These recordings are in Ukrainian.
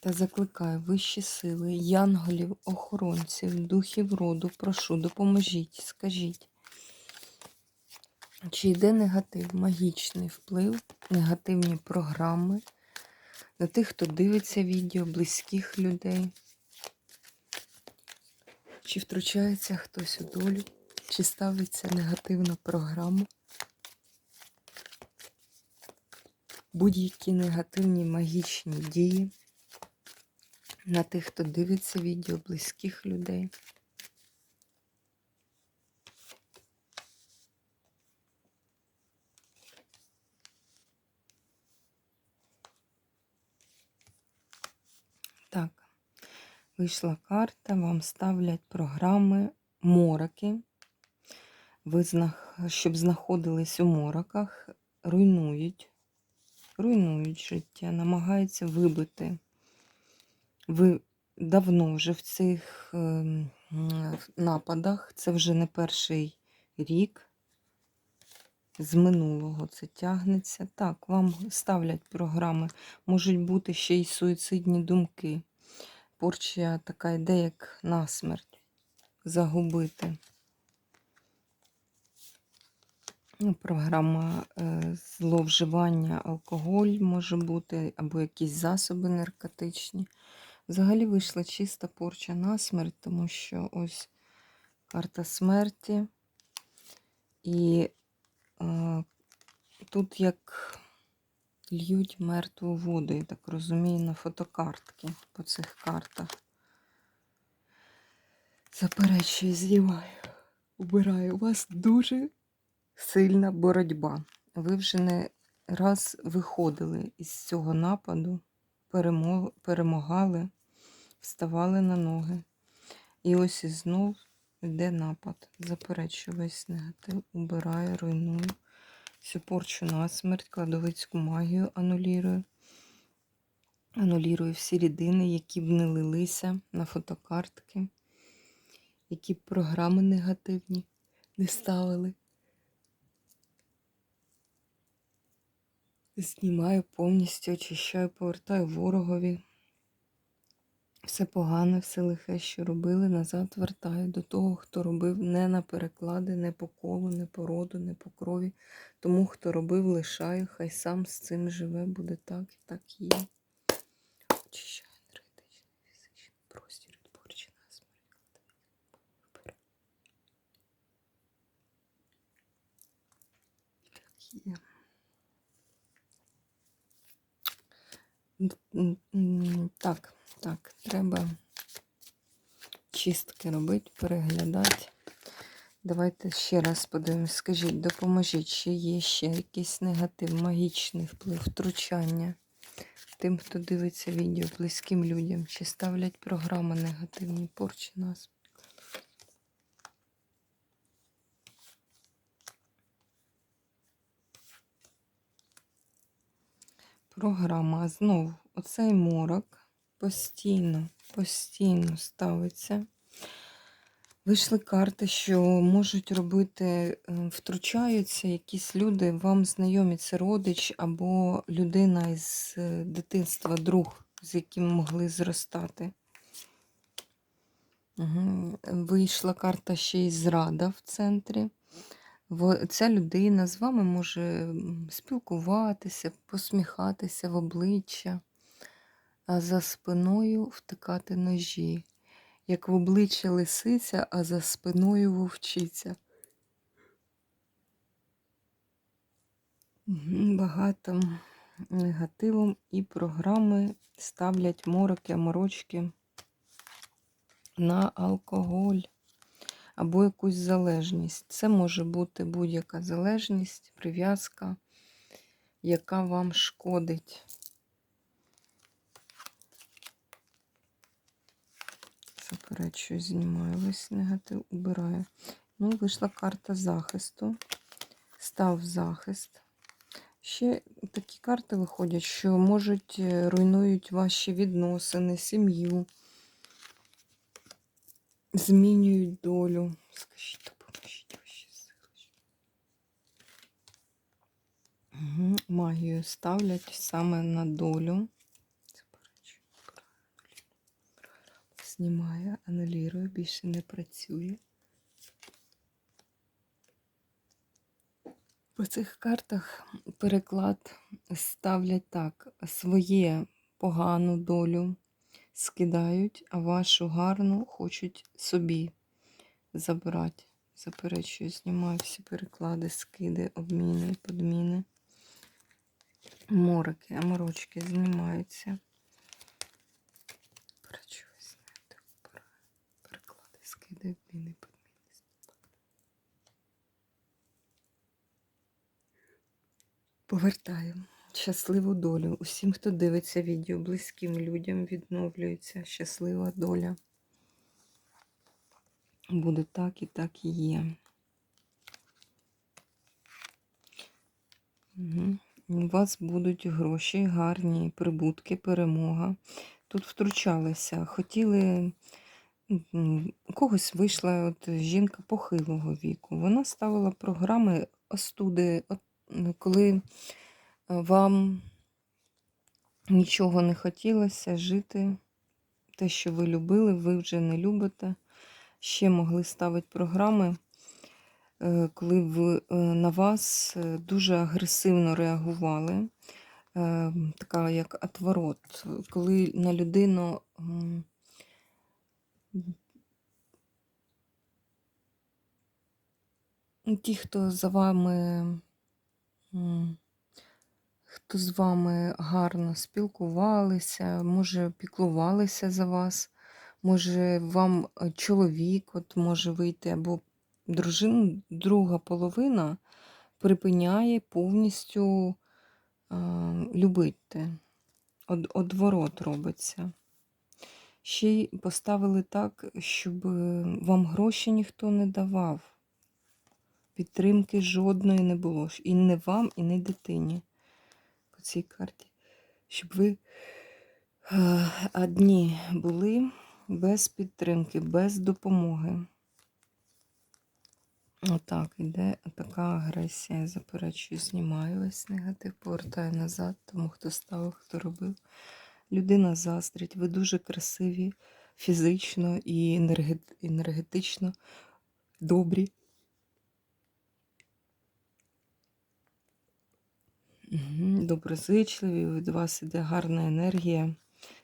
Та закликаю вищі сили, янголів, охоронців, духів роду, прошу, допоможіть, скажіть, чи йде негатив, магічний вплив, негативні програми на тих, хто дивиться відео, близьких людей, чи втручається хтось у долю, чи ставиться негативна програма, будь-які негативні магічні дії на тих, хто дивиться відео близьких людей. Так, вийшла карта, вам ставлять програми мороки. Ви, щоб знаходились у мороках, руйнують, руйнують життя, намагаються вибити ви давно вже в цих ем, нападах, це вже не перший рік. З минулого це тягнеться. Так, вам ставлять програми, можуть бути ще й суїцидні думки. Порча така йде, як насмерть. Загубити. Ну, Програма е, зловживання, алкоголь може бути, або якісь засоби наркотичні. Взагалі вийшла чиста порча на смерть, тому що ось карта смерті. І е, тут як льють мертву воду, я так розумію, на фотокартки по цих картах. Заперечую, знімаю, убираю. У вас дуже сильна боротьба. Ви вже не раз виходили із цього нападу, перемогали вставали на ноги. І ось і знов йде напад. Заперечую весь негатив, убираю, руйную. Всю порчу на смерть, кладовицьку магію анулірую. Анулірую всі рідини, які б не лилися на фотокартки, які б програми негативні не ставили. Знімаю повністю, очищаю, повертаю ворогові. Все погане, все лихе, що робили, назад вертаю до того, хто робив не на переклади, не по колу, не по роду, не по крові. Тому, хто робив, лишаю, хай сам з цим живе, буде так і так є. Очищаю енергетичний, фізичний простір, відборчі на смерть. Так є. Так. Так, треба чистки робити, переглядати. Давайте ще раз подивимось. Скажіть, допоможіть, чи є ще якийсь негатив, магічний вплив, втручання тим, хто дивиться відео близьким людям, чи ставлять програми негативні порчі нас. Програма. Знову оцей морок постійно, постійно ставиться. Вийшли карти, що можуть робити, е, втручаються якісь люди, вам знайомі це родич або людина із е, дитинства, друг, з яким могли зростати. Угу. Вийшла карта ще й зрада в центрі. Ця людина з вами може спілкуватися, посміхатися в обличчя а за спиною втикати ножі, як в обличчя лисиця, а за спиною вовчиця. Багато негативом і програми ставлять мороки, морочки на алкоголь або якусь залежність. Це може бути будь-яка залежність, прив'язка, яка вам шкодить. Заперечую, знімаю весь негатив, убираю. Ну, вийшла карта захисту. Став захист. Ще такі карти виходять, що можуть е, руйнують ваші відносини, сім'ю, змінюють долю. Скажіть, допоможіть ваші сили. Магію ставлять саме на долю. Заперечую, убираю, Знімаю, анулірую, більше не працює. По цих картах переклад ставлять так: своє погану долю скидають, а вашу гарну хочуть собі забрати. Заперечую, знімаю всі переклади, скиди, обміни, подміни. Морики, аморочки знімаються. Заперечую, зняти, обираю. Скиди, обміни, подміни. Повертаю щасливу долю. Усім, хто дивиться відео, близьким людям відновлюється щаслива доля. Буде так і так і є. У вас будуть гроші, гарні прибутки, перемога. Тут втручалися, хотіли. У когось вийшла от жінка похилого віку. Вона ставила програми остуди, коли вам нічого не хотілося жити, те, що ви любили, ви вже не любите. Ще могли ставити програми, е, коли ви, е, на вас е, дуже агресивно реагували. Е, Така як отворот, коли на людину ті, хто за вами хто з вами гарно спілкувалися, може, піклувалися за вас, може, вам е, чоловік от може вийти, або дружина, друга половина припиняє повністю е, любити. Од, одворот робиться. Ще й поставили так, щоб вам гроші ніхто не давав. Підтримки жодної не було. І не вам, і не дитині по цій карті, щоб ви е, одні були без підтримки, без допомоги. Отак, іде така агресія. Заперечую, знімаю весь негатив, повертаю назад, тому хто ставив, хто робив. Людина заздрить, ви дуже красиві фізично і енергетично добрі. Доброзичливі, від вас іде гарна енергія.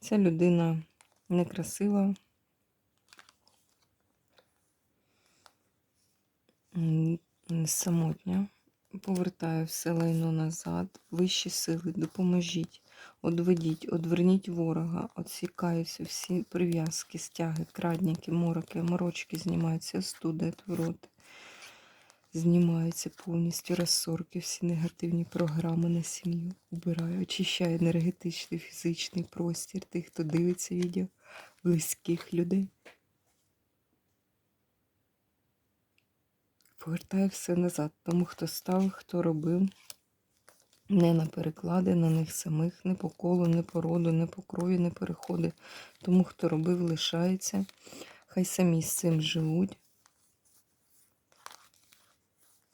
Ця людина некрасива. Самотня. Повертаю все лайно назад. Вищі сили, допоможіть, одведіть, одверніть ворога, отсікаються всі прив'язки, стяги, крадніки, мороки, морочки знімаються, остуди, твороти знімаються повністю розсорки, всі негативні програми на сім'ю. Убираю, очищаю енергетичний, фізичний простір тих, хто дивиться відео, близьких людей. Повертаю все назад, тому хто став, хто робив. Не на переклади на них самих, не по колу, не по роду, не по крові не переходить. Тому хто робив, лишається. Хай самі з цим живуть.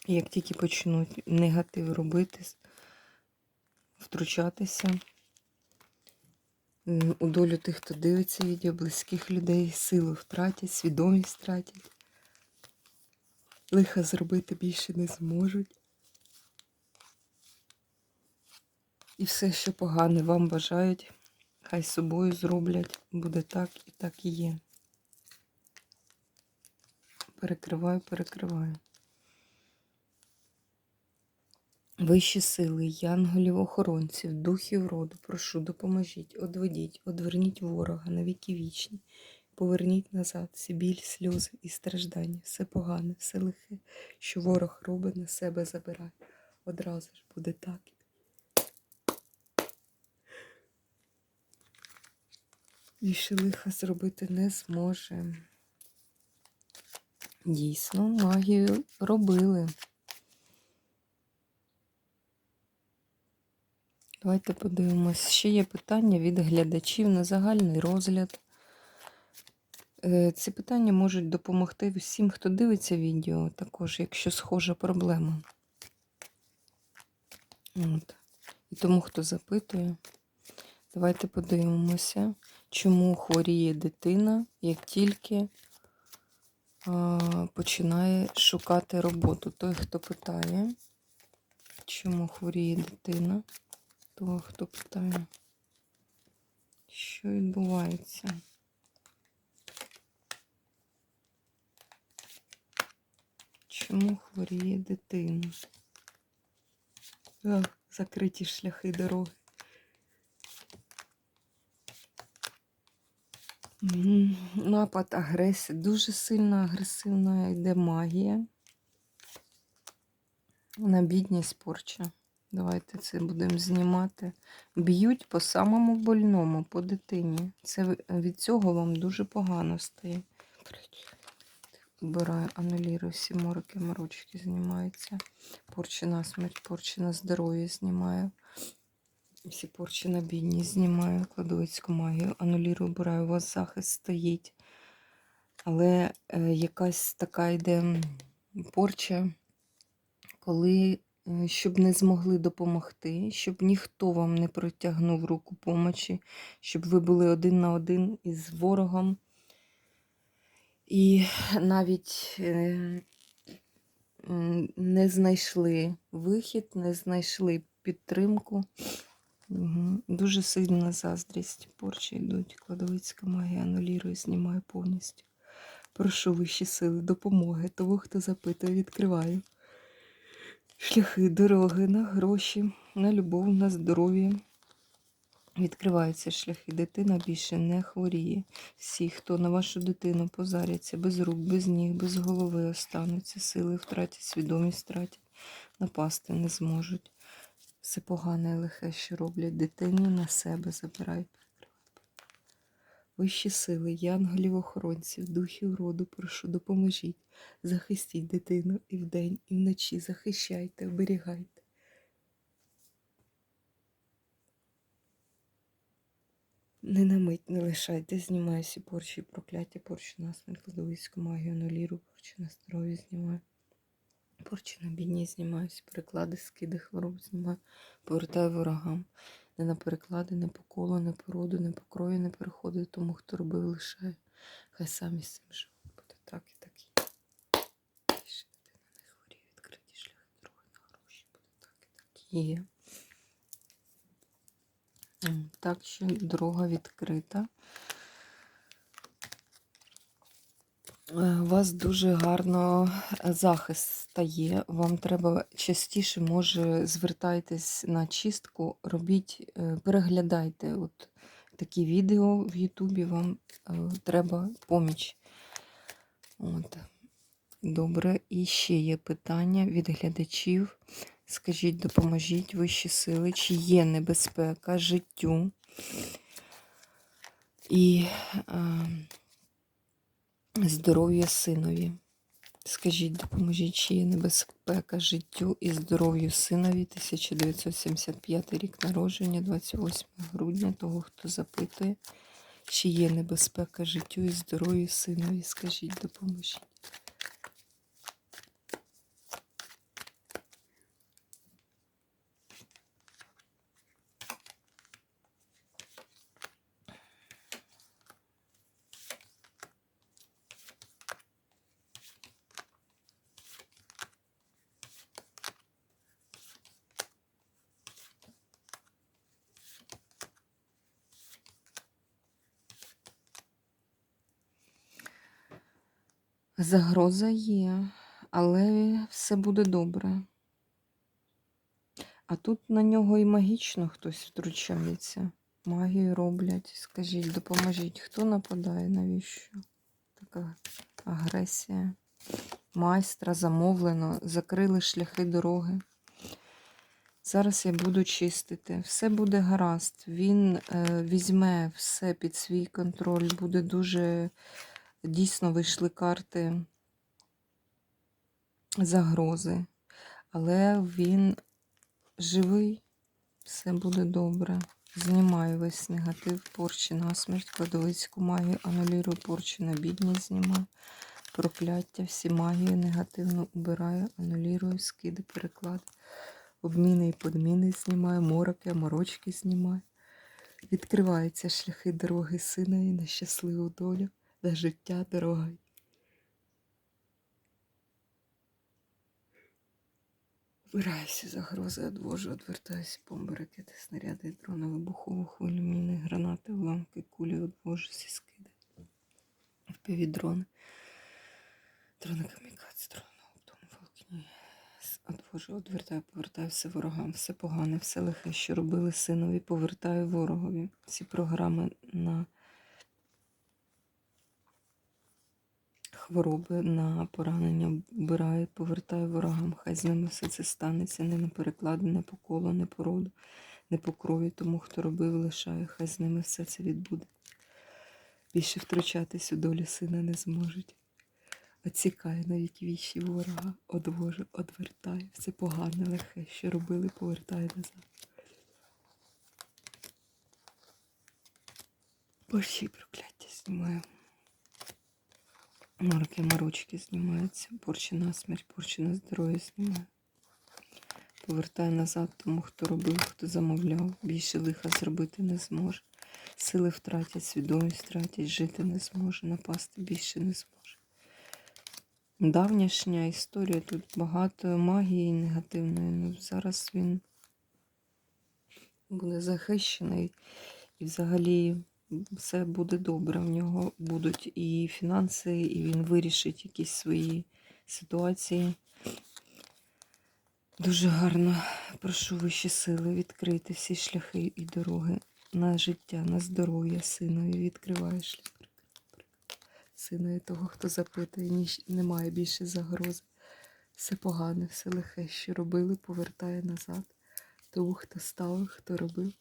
Як тільки почнуть негатив робити, втручатися у долю тих, хто дивиться відео, близьких людей, силу втратять, свідомість втратять, лиха зробити більше не зможуть. І все, що погане вам бажають, хай собою зроблять, буде так і так і є. Перекриваю, перекриваю. Вищі сили, янголів, охоронців, духів роду, прошу, допоможіть, одведіть, одверніть ворога на віки вічні, поверніть назад всі біль, сльози і страждання, все погане, все лихе, що ворог робить на себе забирає. Одразу ж буде так. Більше лиха зробити не зможе. Дійсно, магію робили. Давайте подивимось. Ще є питання від глядачів на загальний розгляд. Е, Ці питання можуть допомогти всім, хто дивиться відео, також, якщо схожа проблема. От. І тому, хто запитує, давайте подивимося, чому хворіє дитина, як тільки а, починає шукати роботу. Той, хто питає, чому хворіє дитина, того, хто питає, що відбувається. Чому хворіє дитина? Закриті шляхи дороги. Напад, агресія. Дуже сильно агресивна йде магія. На бідність порча. Давайте це будемо знімати. Б'ють по самому больному, по дитині. Це від цього вам дуже погано стає. Вбираю, анулірую всі мороки, морочки знімаються. Порчі на смерть, порчі на здоров'я знімаю. Всі порчі на бідність знімаю, кладовицьку магію, анулірую, вбираю, у вас захист стоїть. Але е, якась така йде порча, коли е, щоб не змогли допомогти, щоб ніхто вам не протягнув руку помочі, щоб ви були один на один із ворогом. І навіть е, не знайшли вихід, не знайшли підтримку. Дуже сильна заздрість. Порчі йдуть. Кладовицька магія анулірую, знімаю повністю. Прошу вищі сили, допомоги. Того, хто запитує, відкриваю. Шляхи, дороги на гроші, на любов, на здоров'я. Відкриваються шляхи. Дитина більше не хворіє. Всі, хто на вашу дитину позаряться, без рук, без ніг, без голови остануться, сили втратять, свідомість втратять, напасти не зможуть. Все погане і лихе, що роблять дитині, на себе забирають. Вищі сили, янголів-охоронців, духів роду, прошу, допоможіть, захистіть дитину і вдень, і вночі захищайте, оберігайте. Не на мить не лишайте, знімаю всі порчі прокляття, порчі на смерть, кладовицьку магію, ануліру, порчі на здоров'я знімаю. Порчі на бідність знімаю, всі переклади, скиди, хвороб знімаю, повертаю ворогам. Не на переклади, не по колу, не по роду, не по крою не переходить, тому хто робив, лишає. Хай самі з цим живуть. Буде так і так і. Більше дитина не хворіє, відкриті шляхи дороги на гроші. Буде так і так є. Так що дорога відкрита. Е, У вас дуже гарно е, захист стає. Вам треба частіше, може, звертайтесь на чистку, робіть, е, переглядайте от такі відео в Ютубі, вам е, треба поміч. От. Добре, і ще є питання від глядачів. Скажіть, допоможіть вищі сили, чи є небезпека життю і е, здоров'я синові. Скажіть, допоможіть, чи є небезпека життю і здоров'ю синові 1975 рік народження, 28 грудня, того, хто запитує, чи є небезпека життю і здоров'ю синові. Скажіть, допоможіть. Загроза є, але все буде добре. А тут на нього і магічно хтось втручається. Магію роблять. Скажіть, допоможіть, хто нападає, навіщо? Така агресія. Майстра замовлено, закрили шляхи дороги. Зараз я буду чистити. Все буде гаразд. Він е, візьме все під свій контроль. Буде дуже дійсно вийшли карти загрози. Але він живий, все буде добре. Знімаю весь негатив, порчі на смерть, кладовицьку магію, анулюю порчі на бідність, знімаю. Прокляття, всі магії негативно убираю, анулюю, скиди, переклади. Обміни і подміни знімаю, мороки, морочки знімаю. Відкриваються шляхи дороги сина і на щасливу долю, на життя дорога. Вбираюся загрози, одвожу, відвертаюся, бомби, ракети, снаряди, дрони, вибухову хвилю, міни, гранати, уламки, кулі, одвожу, всі скиди. Впівдрони. Дрони камікадзе, дрони оптом, волкні. Одвожу, одвертаю, повертаю все ворогам, все погане, все лихе, що робили синові, повертаю ворогові. Всі програми на хвороби, на поранення вбираю, повертаю ворогам. Хай з ними все це станеться, не на переклади, не по колу, не по роду, не по крові, тому хто робив, лишаю, хай з ними все це відбуде. Більше втручатись у долю сина не зможуть. Оцікаю навіть вічі ворога, одвожу, одвертаю. Все погане, лихе, що робили, повертаю назад. Борщі прокляття знімаю. Мороки, морочки знімаються. Порчі на смерть, порчі на здоров'я знімаю. Повертаю назад тому, хто робив, хто замовляв. Більше лиха зробити не зможе. Сили втратять, свідомість втратять, жити не зможе, напасти більше не зможе. Давнішня історія, тут багато магії негативної. Ну, зараз він буде захищений і взагалі все буде добре. В нього будуть і фінанси, і він вирішить якісь свої ситуації. Дуже гарно прошу вищі сили відкрити всі шляхи і дороги на життя, на здоров'я синові. Відкриваю шлях. Синові того, хто запитує, ніч- немає більше загрози. Все погане, все лихе, що робили, повертає назад. Того, хто ставив, хто робив.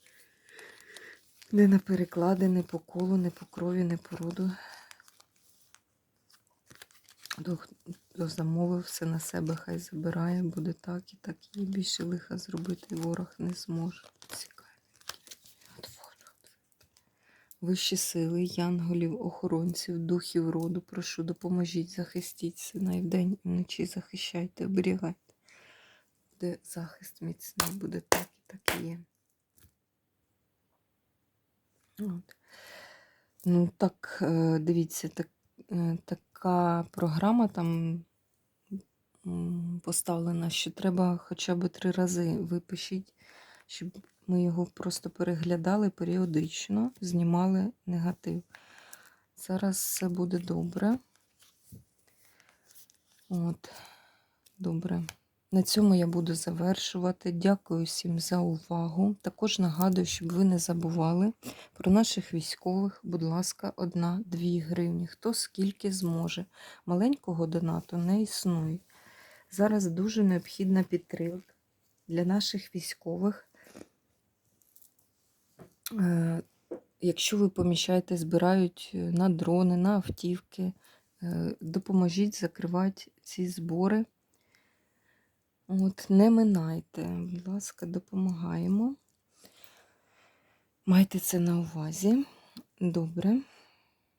Не на переклади, не по колу, не по крові, не по роду. Хто, замовив все на себе, хай забирає, буде так і так є. Більше лиха зробити ворог не зможе. Вищі сили, янголів, охоронців, духів роду, прошу, допоможіть, захистіть сина і вдень, і вночі захищайте, оберігайте. Буде захист міцний, буде так і так і є. Ну, так, е, дивіться, так, е, така програма там поставлена, що треба хоча б три рази випишіть, щоб ми його просто переглядали періодично, знімали негатив. Зараз все буде добре. От, добре. На цьому я буду завершувати. Дякую всім за увагу. Також нагадую, щоб ви не забували про наших військових, будь ласка, одна-дві гривні. Хто скільки зможе. Маленького донату не існує. Зараз дуже необхідна підтримка для наших військових. Е, Якщо ви поміщаєте, збирають е, на дрони, на автівки, е, допоможіть закривати ці збори. От, не минайте, будь ласка, допомагаємо. Майте це на увазі. Добре.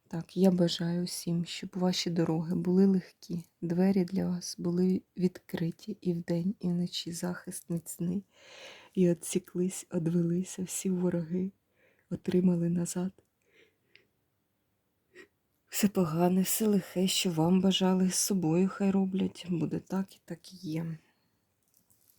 Так, я бажаю всім, щоб ваші дороги були легкі, двері для вас були відкриті і вдень, і вночі захист міцний. І отсіклись, одвелися всі вороги, отримали назад. Все погане, все лихе, що вам бажали, з собою хай роблять. Буде так і так і є.